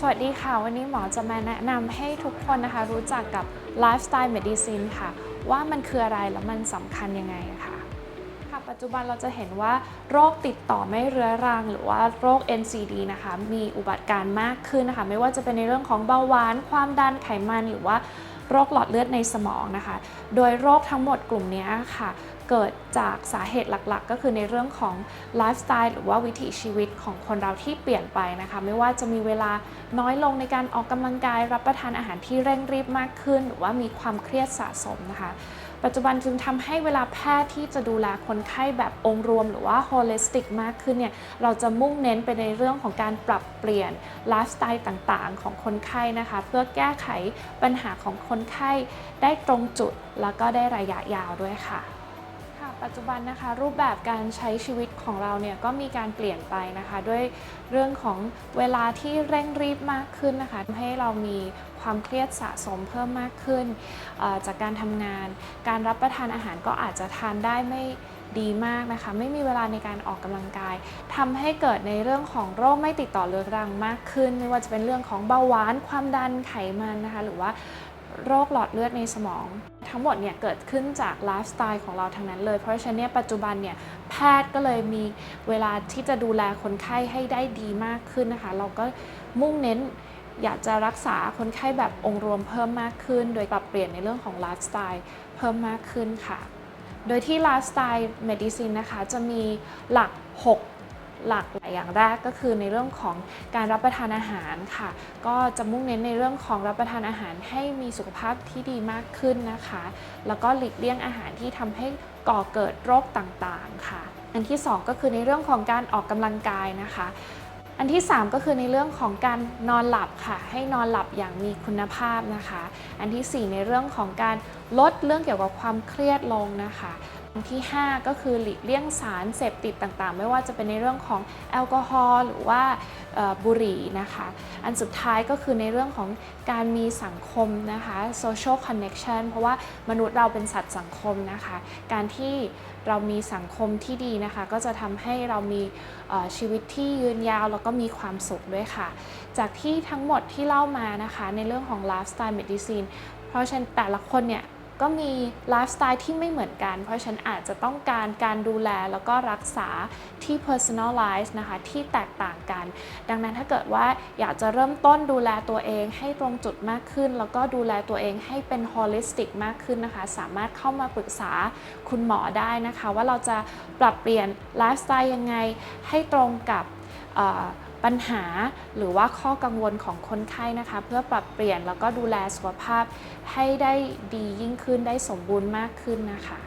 สวัสดีค่ะ วันนี้หมอจะมาแนะนำให้ทุกคนนะคะ รู้จักกับ Lifestyle Medicine ค่ะ ว่ามันคืออะไรและมันสำคัญยังไงค่ะค่ะ ปัจจุบันเราจะเห็นว่าโรคติดต่อไม่เรื้อรัง หรือว่าโรค NCD นะคะ มีอุบัติการ์มากขึ้นนะคะ ไม่ว่าจะเป็นในเรื่องของเบาหวาน ความดันไขมันหรือว่าโรคหลอดเลือดในสมองนะคะ โดยโรคทั้งหมดกลุ่มนี้ค่ะ เกิดจากสาเหตุหลักๆ ก็คือในเรื่องของไลฟ์สไตล์หรือว่าวิถีชีวิตของคนเราที่เปลี่ยนไปนะคะ ไม่ว่าจะมีเวลาน้อยลงในการออกกำลังกาย รับประทานอาหารที่เร่งรีบมากขึ้น หรือว่ามีความเครียดสะสมนะคะ ปัจจุบันจึงทำให้เวลาแพทย์ที่จะดูแลคนไข้แบบองค์รวม หรือว่า holistic มากขึ้นเนี่ยเราจะมุ่งเน้นไปในเรื่องของการปรับเปลี่ยนไลฟ์สไตล์ต่างๆ ของคนไข้นะคะ เพื่อแก้ไขปัญหาของคนไข้ได้ตรงจุดแล้วก็ได้ระยะยาวด้วยค่ะ ปัจจุบันนะคะรูปแบบการใช้ชีวิตของเราเนี่ยก็มีการเปลี่ยนไปนะคะ ด้วยเรื่องของเวลาที่เร่งรีบมากขึ้นนะคะทำให้เรามีความเครียดสะสมเพิ่มมากขึ้น จากการทำงาน การรับประทานอาหารก็อาจจะทานได้ไม่ดีมากนะคะ ไม่มีเวลาในการออกกำลังกายทำให้เกิดในเรื่องของโรคไม่ติดต่อเรื้อรังมากขึ้น ไม่ว่าจะเป็นเรื่องของเบาหวานความดันไขมันนะคะ หรือว่าโรคหลอดเลือดในสมอง ทั้งหมดเนี่ยเกิดขึ้นจากไลฟ์สไตล์ของเราทั้งนั้นเลย เพราะฉะนั้นเนี่ยปัจจุบันเนี่ยแพทย์ก็เลยมีเวลาที่จะดูแลคนไข้ให้ได้ดีมากขึ้นนะคะ เราก็มุ่งเน้นอยากจะรักษาคนไข้แบบองค์รวมเพิ่มมากขึ้น โดยปรับเปลี่ยนในเรื่องของไลฟ์สไตล์เพิ่มมากขึ้นค่ะ โดยที่ไลฟ์สไตล์เมดิซินนะคะจะมีหลัก 6 หลักหลายอย่างแรกก็คือในเรื่องของการรับประทานอาหารค่ะ ก็จะมุ่งเน้นในเรื่องของรับประทานอาหารให้มีสุขภาพที่ดีมากขึ้นนะคะ แล้วก็หลีกเลี่ยงอาหารที่ทำให้ก่อเกิดโรคต่างๆค่ะ อันที่ 2 ก็คือในเรื่องของการออกกำลังกายนะคะ อันที่ 3 ก็คือในเรื่องของการนอนหลับค่ะ ให้นอนหลับอย่างมีคุณภาพนะคะ อันทีสี่ 4 ในเรื่องของการลดเรื่องเกี่ยวกับความเครียดลงนะคะอันที่ 5 ก็คือหลีกเลี่ยงสารเสพติดต่างๆ ไม่ว่าจะเป็นในเรื่องของแอลกอฮอล์หรือว่าบุหรี่นะคะ อันสุดท้ายก็คือในเรื่องของการมีสังคมนะคะ social connection เพราะว่ามนุษย์เราเป็นสัตว์สังคมนะคะ การที่เรามีสังคมที่ดีนะคะ ก็จะทำให้เรามีชีวิตที่ยืนยาวแล้วก็มีความสุขด้วยค่ะ จากที่ทั้งหมดที่เล่ามานะคะ ในเรื่องของ lifestyle medicine เพราะฉะนั้นแต่ละคนเนี่ยก็มีไลฟ์สไตล์ที่ไม่เหมือนกัน เพราะฉะนันอาจจะต้องการการดูแลแล้วก็รักษาที่ personalize นะคะ ที่แตกต่างกัน ดังนั้นถ้าเกิดว่าอยากจะเริ่มต้นดูแลตัวเองให้ตรงจุดมากขึ้น แล้วก็ดูแลตัวเองให้เป็น holistic มากขึ้นนะคะ สามารถเข้ามาปรึกษาคุณหมอได้นะคะ ว่าเราจะปรับเปลี่ยนไลฟ์สไตล์ยังไงให้ตรงกับ ปัญหาหรือว่าข้อกังวลของคนไข้นะคะ เพื่อปรับเปลี่ยนแล้วก็ดูแลสุขภาพให้ได้ดียิ่งขึ้นได้สมบูรณ์มากขึ้นนะคะ